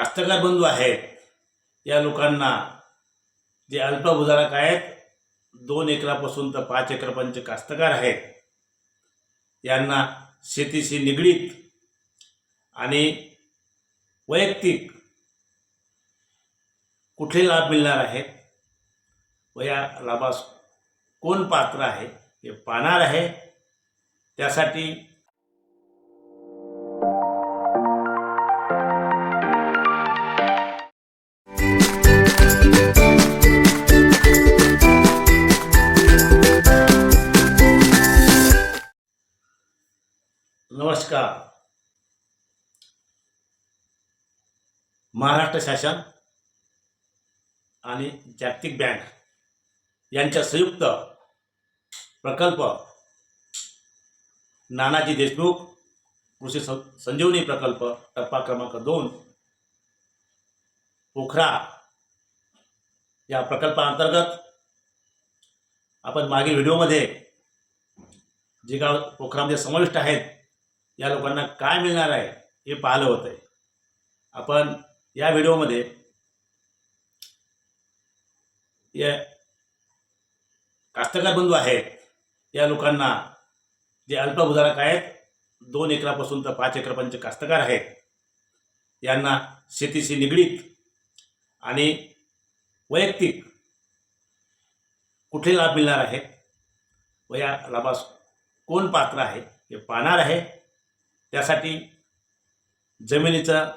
कास्तकार बंधू आहेत. या लोकांना जे अल्पभूधारक आहेत दोन एकरापासून तर पाच एकरपर्यंतचे कास्तकार आहेत. यांना शेतीशी निगडीत आणि वैयक्तिक कुठले लाभ मिळणार आहेत व या लाभास कोण पात्र आहे हे पाहणार आहे. त्यासाठी महाराष्ट्र शासन आणि जागतिक बँक यांच्या संयुक्त प्रकल्प नानाजी देशमुख कृषी सं संजीवनी प्रकल्प टप्पा क्रमांक दोन पोखरा या प्रकल्पाअंतर्गत आपण मागील व्हिडिओमध्ये जे गाव पोखरामध्ये समाविष्ट आहेत या लोकांना काय मिळणार आहे हे पाहिलं होतं आपण या व्हिडिओमध्ये या कास्तकार बंधू आहेत. या लोकांना जे अल्पभूधारक आहेत दोन एकरापासून तर पाच एकरापर्यंत कास्तकार आहेत. यांना शेतीशी निगडीत आणि वैयक्तिक कुठले लाभ मिळणार आहेत व या लाभास कोण पात्र आहे हे पाहणार आहे. त्यासाठी जमिनीचं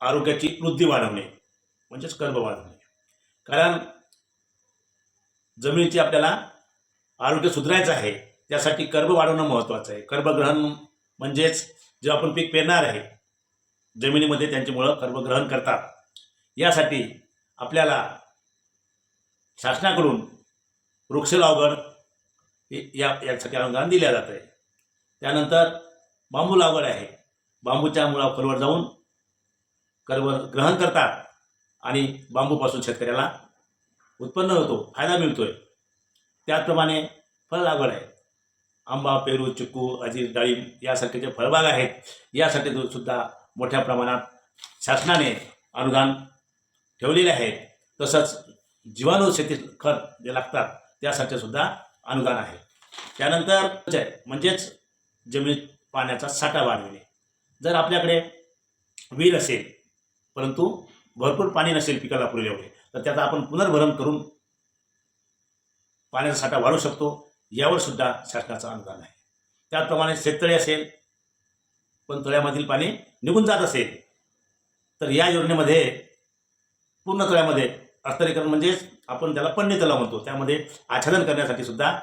आरोग्याची वृद्धी वाढवणे म्हणजेच कर्ब वाढवणे. कारण जमिनीची आपल्याला आरोग्य सुधारायचं आहे त्यासाठी कर्ब वाढवणं महत्त्वाचं आहे. कर्बग्रहण म्हणजेच जे आपण पीक पेरणार आहे जमिनीमध्ये त्यांची मुळं कर्बग्रहण करतात. यासाठी आपल्याला शासनाकडून वृक्ष लागवड या यासाठी अनुदान दिल्या जात आहे त्यानंतर बांबू लागवड आहे. बांबूच्या मुळा खोलवर जाऊन कर्ब ग्रहण करतात आणि बांबूपासून शेतकऱ्याला उत्पन्न होतो फायदा मिळतोय. त्याचप्रमाणे फळ लागवड आहे. आंबा पेरू चिक्कू अजीर डाळिंब यासारखे जे फळबाग आहेत यासाठी सुद्धा मोठ्या प्रमाणात शासनाने अनुदान ठेवलेले आहे. तसंच जीवाणू शेती खत जे लागतात त्यासाठी सुद्धा अनुदान आहे. त्यानंतर म्हणजेच जमिनीत पाण्याचा साठा वाढविणे. जर आपल्याकडे विहीर असेल परंतु भरपूर पाणी नसेल पिकाला पुरेल एवढे. तर त्याचा आपण पुनर्भरण करून पाण्याचा साठा वाढवू शकतो. यावर सुद्धा शासनाचं अनुदान आहे. त्याचप्रमाणे शेततळे असेल पण तळ्यामधील पाणी निघून जात असेल तर या योजनेमध्ये पूर्ण तळ्यामध्ये अस्तरीकरण म्हणजेच आपण त्याला पन्नी तलाव म्हणतो. त्यामध्ये आच्छादन करण्यासाठी सुद्धा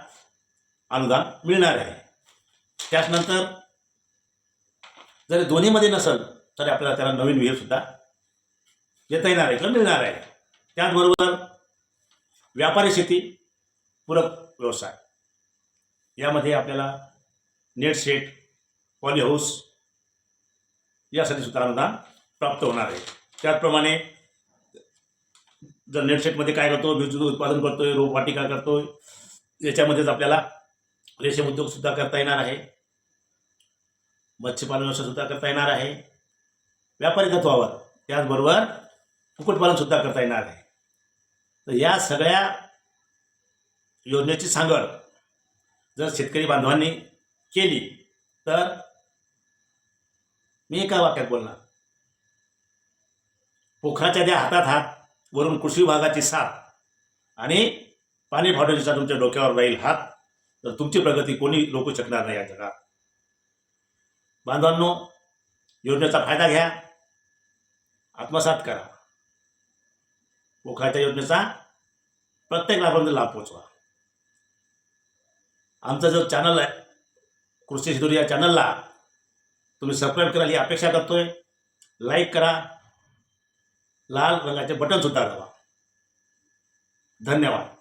अनुदान मिळणार आहे. त्याचनंतर जर दोन्हीमध्ये नसेल तरी आपल्याला त्याला नवीन विहीर सुद्धा देता येणार आहे किंवा मिळणार आहे. त्याचबरोबर व्यापारी शेती पूरक व्यवसाय. यामध्ये आपल्याला नेट सेट पॉली हाऊस यासाठी सुद्धा अनुदान प्राप्त होणार आहे. त्याचप्रमाणे जर नेटसेटमध्ये काय करतो विद्युत उत्पादन करतोय रोपवाटिका करतोय याच्यामध्येच आपल्याला रेशीम उद्योगसुद्धा करता येणार आहे. मत्स्यपालन व्यवसायसुद्धा करता येणार आहे. व्यापारी तत्वावर त्याचबरोबर कुक्कुटपालन सुद्धा करता येणार आहे. तर या सगळ्या योजनेची सांगड जर शेतकरी बांधवांनी केली तर मी एका वाक्यात बोलणार. पोखराच्या द्या हातात हात वरून कृषी विभागाची साथ आणि पाणी फाउंडेशनचा तुमच्या डोक्यावर राहील हात तर तुमची प्रगती कोणी रोखू शकणार नाही या जगात. बांधवांनो योजनेचा फायदा घ्या आत्मसात करा. पोखराच्या योजनेचा प्रत्येक लाभापर्यंत लाभ पोचवा आमचा जो चॅनल आहे कृषी शिदोरी या चॅनलला तुम्ही सबस्क्राईब कराल ही अपेक्षा करतोय. लाईक करा. लाल रंगाचे बटन सुद्धा दाबा. धन्यवाद.